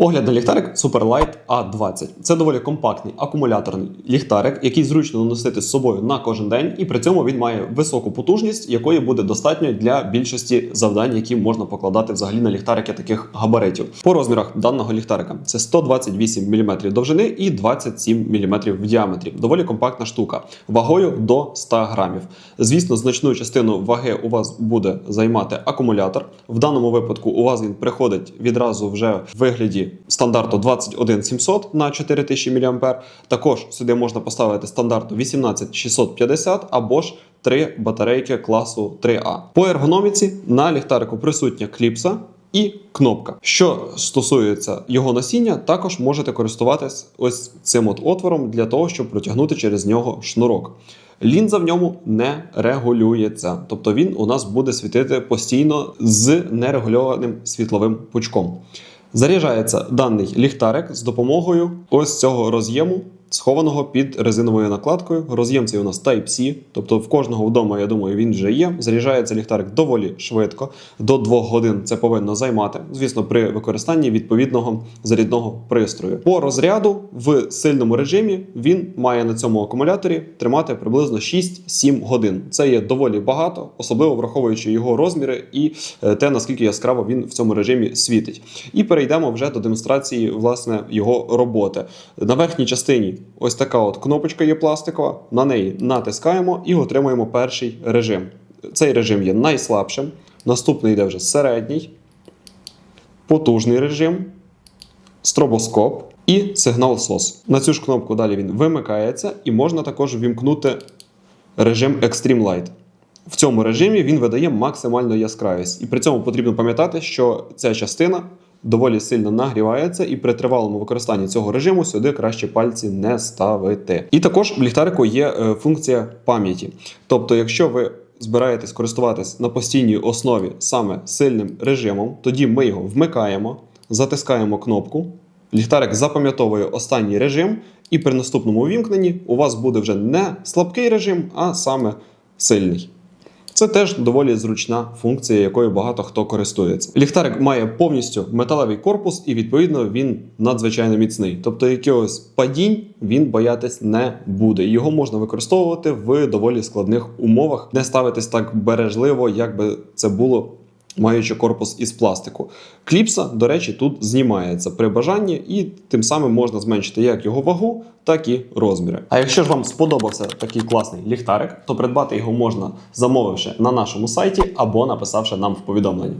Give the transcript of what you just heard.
Огляд на ліхтарик Superlight A20. Це доволі компактний акумуляторний ліхтарик, який зручно носити з собою на кожен день, і при цьому він має високу потужність, якої буде достатньо для більшості завдань, які можна покладати взагалі на ліхтарики таких габаритів. По розмірах даного ліхтарика це 128 мм довжини і 27 мм в діаметрі. Доволі компактна штука, вагою до 100 грамів. Звісно, значну частину ваги у вас буде займати акумулятор. В даному випадку у вас він приходить відразу вже в вигляді стандарту 21700 на 4000 мА. Також сюди можна поставити стандарту 18650 або ж три батарейки класу 3А. По ергономіці на ліхтарику присутня кліпса. І кнопка. Що стосується його носіння, також можете користуватись ось цим от отвором для того, щоб протягнути через нього шнурок. Лінза в ньому не регулюється, тобто він у нас буде світити постійно з нерегульованим світловим пучком. Заряджається даний ліхтарик з допомогою ось цього роз'єму, схованого під резиновою накладкою. Роз'єм цей у нас Type-C, тобто в кожного вдома, я думаю, він вже є. Заряджається ліхтарик доволі швидко, до 2 годин це повинно займати, звісно, при використанні відповідного зарядного пристрою. По розряду в сильному режимі він має на цьому акумуляторі тримати приблизно 6-7 годин. Це є доволі багато, особливо враховуючи його розміри і е, те, наскільки яскраво він в цьому режимі світить. І перейдемо вже до демонстрації власне його роботи. На верхній частині ось така от кнопочка є пластикова. На неї натискаємо і отримуємо перший режим. Цей режим є найслабшим. Наступний йде вже середній, потужний режим, стробоскоп і сигнал SOS. На цю ж кнопку далі він вимикається, і можна також ввімкнути режим Extreme Light. В цьому режимі він видає максимальну яскравість. І при цьому потрібно пам'ятати, що ця частина доволі сильно нагрівається, і при тривалому використанні цього режиму сюди краще пальці не ставити. І також в ліхтарику є е, функція пам'яті. Тобто, якщо ви збираєтесь користуватись на постійній основі саме сильним режимом, тоді ми його вмикаємо, затискаємо кнопку. Ліхтарик запам'ятовує останній режим, і при наступному увімкненні у вас буде вже не слабкий режим, а саме сильний. Це теж доволі зручна функція, якою багато хто користується. Ліхтарик має повністю металевий корпус, і відповідно він надзвичайно міцний. Тобто, якихось падінь він боятись не буде. Його можна використовувати в доволі складних умовах, не ставитись так бережливо, як би це було маючи корпус із пластику. Кліпса, до речі, тут знімається при бажанні, і тим самим можна зменшити як його вагу, так і розміри. А якщо ж вам сподобався такий класний ліхтарик, то придбати його можна замовивши на нашому сайті або написавши нам в повідомленні.